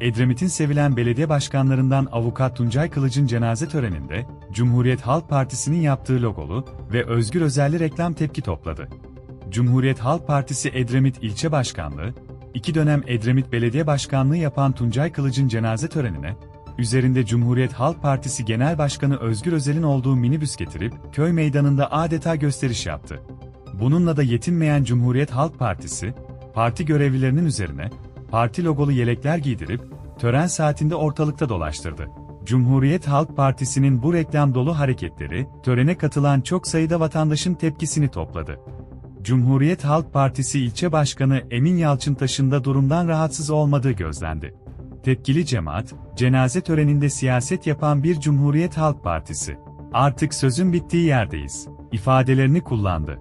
Edremit'in sevilen belediye başkanlarından Avukat Tuncay Kılıç'ın cenaze töreninde, Cumhuriyet Halk Partisi'nin yaptığı logolu ve Özgür Özelli reklam tepki topladı. Cumhuriyet Halk Partisi Edremit İlçe Başkanlığı, iki dönem Edremit Belediye Başkanlığı yapan Tuncay Kılıç'ın cenaze törenine, üzerinde Cumhuriyet Halk Partisi Genel Başkanı Özgür Özel'in olduğu minibüs getirip, köy meydanında adeta gösteriş yaptı. Bununla da yetinmeyen Cumhuriyet Halk Partisi, parti görevlilerinin üzerine, parti logolu yelekler giydirip, tören saatinde ortalıkta dolaştırdı. Cumhuriyet Halk Partisi'nin bu reklam dolu hareketleri, törene katılan çok sayıda vatandaşın tepkisini topladı. Cumhuriyet Halk Partisi ilçe başkanı Emin Yalçıntaş'ın da durumdan rahatsız olmadığı gözlendi. Tepkili cemaat, cenaze töreninde siyaset yapan bir Cumhuriyet Halk Partisi. Artık sözün bittiği yerdeyiz. ifadelerini kullandı.